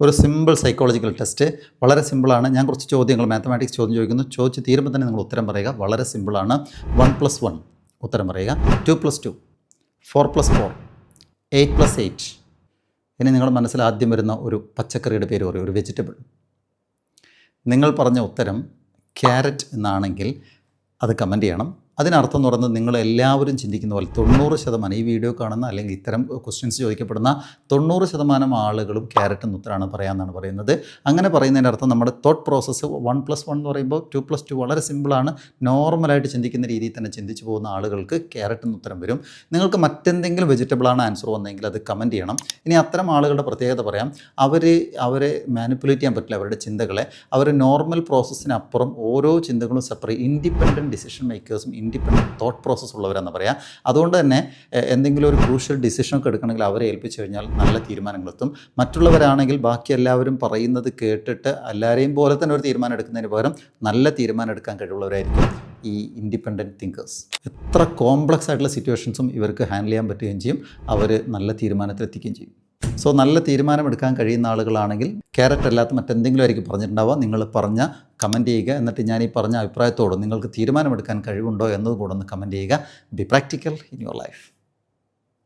ഒരു simple psychological test വളരെ സിമ്പിളാണ് ഞാൻ കുറച്ച് ചോദ്യങ്ങൾ മാത്തമാറ്റിക്സ് ചോദ്യം ചോദിക്കുന്നു. ചോദിച്ച് തീരുമ്പോൾ തന്നെ നിങ്ങൾ ഉത്തരം പറയുക. വളരെ സിമ്പിളാണ് വൺ പ്ലസ് വൺ ഉത്തരം പറയുക. Two plus two four plus four eight plus eight ഇനി നിങ്ങളുടെ മനസ്സിൽ ആദ്യം വരുന്ന ഒരു പച്ചക്കറിയുടെ പേര് പറയും. ഒരു വെജിറ്റബിൾ നിങ്ങൾ പറഞ്ഞ ഉത്തരം ക്യാരറ്റ് എന്നാണെങ്കിൽ അത് കമന്റ് ചെയ്യണം. അതിനർത്ഥം എന്ന് പറയുന്നത് നിങ്ങൾ എല്ലാവരും ചിന്തിക്കുന്ന പോലെ തൊണ്ണൂറ് ശതമാനം ഈ വീഡിയോ കാണുന്ന അല്ലെങ്കിൽ ഇത്തരം ക്വസ്റ്റ്യൻസ് ചോദിക്കപ്പെടുന്ന തൊണ്ണൂറ് ശതമാനം ആളുകളും ക്യാരറ്റ് എന്ന് ഉത്തരമാണ് പറയാമെന്നാണ് പറയുന്നത്. അങ്ങനെ പറയുന്നതിന്റെ അർത്ഥം നമ്മുടെ thought process one plus one എന്ന് പറയുമ്പോൾ ടു പ്ലസ് ടു വളരെ സിമ്പിളാണ് നോർമലായിട്ട് ചിന്തിക്കുന്ന രീതിയിൽ തന്നെ ചിന്തിച്ചു പോകുന്ന ആളുകൾക്ക് ക്യാരറ്റ് ഉത്തരം വരും. നിങ്ങൾക്ക് മറ്റെന്തെങ്കിലും വെജിറ്റബിളാണ് ആൻസർ വന്നെങ്കിൽ അത് കമന്റ് ചെയ്യണം. ഇനി അത്തരം ആളുകളുടെ പ്രത്യേകത പറയാം. അവർ അവരെ മാനിപ്പുലേറ്റ് ചെയ്യാൻ പറ്റില്ല അവരുടെ ചിന്തകളെ. അവർ നോർമൽ പ്രോസസ്സിനപ്പുറം ഓരോ ചിന്തകളും സെപ്പറേറ്റ് ഇൻഡിപെൻഡന്റ് ഡിസിഷൻ മേക്കേഴ്സും ഇൻഡിപെൻഡന്റ് തോട്ട് പ്രോസസ്സ് ഉള്ളവരെന്ന് പറയാം. അതുകൊണ്ട് തന്നെ എന്തെങ്കിലും ഒരു ക്രൂഷ്യൽ ഡിസിഷനൊക്കെ എടുക്കണമെങ്കിൽ അവരെ ഏൽപ്പിച്ചു കഴിഞ്ഞാൽ നല്ല തീരുമാനങ്ങളെത്തും മറ്റുള്ളവരാണെങ്കിൽ ബാക്കി എല്ലാവരും പറയുന്നത് കേട്ടിട്ട് എല്ലാവരെയും പോലെ തന്നെ ഒരു തീരുമാനം എടുക്കുന്നതിന് പകരം നല്ല തീരുമാനം എടുക്കാൻ കഴിവുള്ളവരായിരിക്കും ഈ ഇൻഡിപെൻഡന്റ് തിങ്കേഴ്സ് എത്ര കോംപ്ലക്സ് ആയിട്ടുള്ള സിറ്റുവേഷൻസും ഇവർക്ക് ഹാൻഡിൽ ചെയ്യാൻ പറ്റുകയും ചെയ്യും. അവർ നല്ല തീരുമാനത്തിലെത്തിക്കുകയും ചെയ്യും. സോ നല്ല തീരുമാനമെടുക്കാൻ കഴിയുന്ന ആളുകളാണെങ്കിൽ ക്യാരറ്റ് അല്ലാത്ത മറ്റെന്തെങ്കിലും ആയിരിക്കും പറഞ്ഞിട്ടുണ്ടാവുക. നിങ്ങൾ പറഞ്ഞ കമന്റ് ചെയ്യുക. എന്നിട്ട് ഞാൻ ഈ പറഞ്ഞ അഭിപ്രായത്തോട് നിങ്ങൾക്ക് തീരുമാനമെടുക്കാൻ കഴിവുണ്ടോ എന്നത് കൂടെ ഒന്ന് കമന്റ് ചെയ്യുക. Be practical in your life